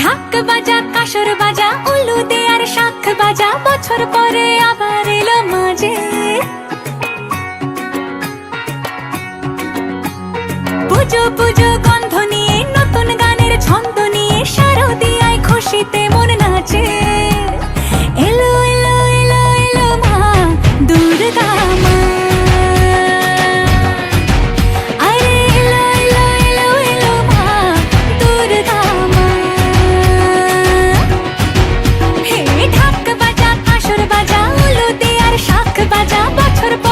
বাজা, কাসর বাজা উলু দেয়ার আর শাখ বাজা, বছর পরে আবার এলো মাঝে। পুজো পুজো বাজা বছর